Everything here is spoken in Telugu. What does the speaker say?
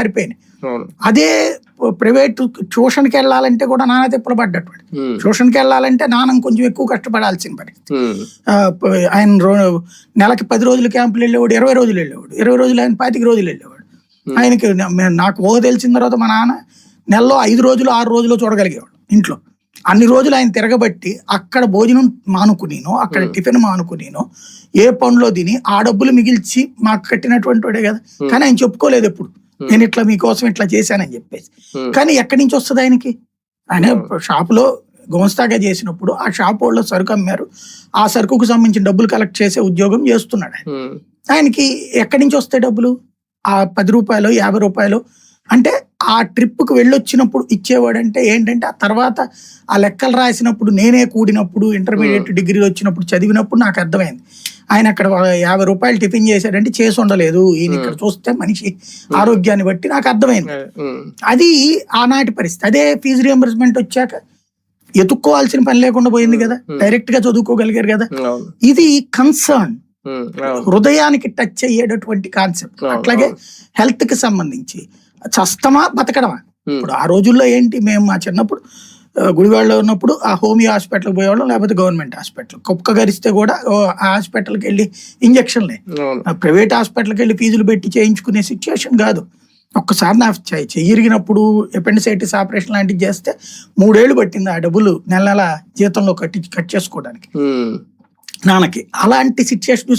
మారిపోయినాయి అవును. అదే ప్రైవేట్ ట్యూషన్కి వెళ్ళాలంటే కూడా నానా తిప్పలు పడ్డటువంటి. ట్యూషన్కి వెళ్ళాలంటే నాన్న కొంచెం ఎక్కువ కష్టపడాల్సిన పని ఉమ్, ఆ, ప- ఆయన నెలకి పది రోజులు క్యాంపులు వెళ్ళేవాడు ఇరవై రోజులు వెళ్ళేవాడు. ఇరవై రోజులు ఆయన పాతిక రోజులు వెళ్ళేవాడు. ఆయనకి నాకు ఊహ తెలిసిన తర్వాత మా నాన్న నెలలో ఐదు రోజులు ఆరు రోజులు చూడగలిగేవాడు ఇంట్లో. అన్ని రోజులు ఆయన తిరగబట్టి అక్కడ భోజనం మానుకునేను అక్కడ టిఫిన్ మానుకునేను ఏ పనిలో తిని ఆ డబ్బులు మిగిల్చి మాకు కట్టినటువంటి వాడే కదా. కానీ ఆయన చెప్పుకోలేదు ఎప్పుడు. నేను ఇట్లా మీకోసం ఇట్లా చేశానని చెప్పేసి. కానీ ఎక్కడి నుంచి వస్తుంది ఆయనకి? ఆయన షాపులో గుమస్తాగా చేసినప్పుడు ఆ షాప్ వాళ్ళు సరుకు అమ్మారు. ఆ సరుకుకు సంబంధించిన డబ్బులు కలెక్ట్ చేసే ఉద్యోగం చేస్తున్నాడు ఆయన. ఆయనకి ఎక్కడి నుంచి వస్తాయి డబ్బులు? ఆ పది రూపాయలు యాభై రూపాయలు? అంటే ఆ ట్రిప్కి వెళ్ళొచ్చినప్పుడు ఇచ్చేవాడంటే ఏంటంటే ఆ తర్వాత ఆ లెక్కలు రాసినప్పుడు నేనే కూడినప్పుడు ఇంటర్మీడియట్ డిగ్రీ వచ్చినప్పుడు చదివినప్పుడు నాకు అర్థమైంది. ఆయన అక్కడ యాభై రూపాయలు టిఫిన్ చేశాడంటే చేసి ఉండలేదు. ఈయన ఇక్కడ చూస్తే మనిషి ఆరోగ్యాన్ని బట్టి నాకు అర్థమైంది. అదే, ఆనాటి పరిస్థితి. అదే ఫీజు రియంబర్స్మెంట్ వచ్చాక ఎత్తుక్కోవాల్సిన పని లేకుండా పోయింది కదా. డైరెక్ట్గా చదువుకోగలిగారు కదా. ఇది కన్సర్న్ హృదయానికి టచ్ అయ్యేటటువంటి కాన్సెప్ట్ అట్లాగే హెల్త్కి సంబంధించి చస్తమా బతకడమా? ఇప్పుడు ఆ రోజుల్లో ఏంటి మేము మా చిన్నప్పుడు గుడివాడలో ఉన్నప్పుడు ఆ హోమియో హాస్పిటల్కి పోయేవాళ్ళం లేకపోతే గవర్నమెంట్ హాస్పిటల్. కుక్క గరిస్తే కూడా ఆ హాస్పిటల్కి వెళ్ళి ఇంజక్షన్లే. ప్రైవేట్ హాస్పిటల్కి వెళ్ళి ఫీజులు పెట్టి చేయించుకునే సిచ్యుయేషన్ కాదు. ఒక్కసారి నా చెయ్యి చెయ్యి ఇరిగినప్పుడు ఎపెండిసైటిస్ ఆపరేషన్ లాంటివి చేస్తే మూడేళ్ళు పట్టింది ఆ డబ్బులు నెల నెల జీతంలో కట్టి కట్ చేసుకోవడానికి. నాన్నకి. అలాంటి సిచ్యుయేషన్ చూసే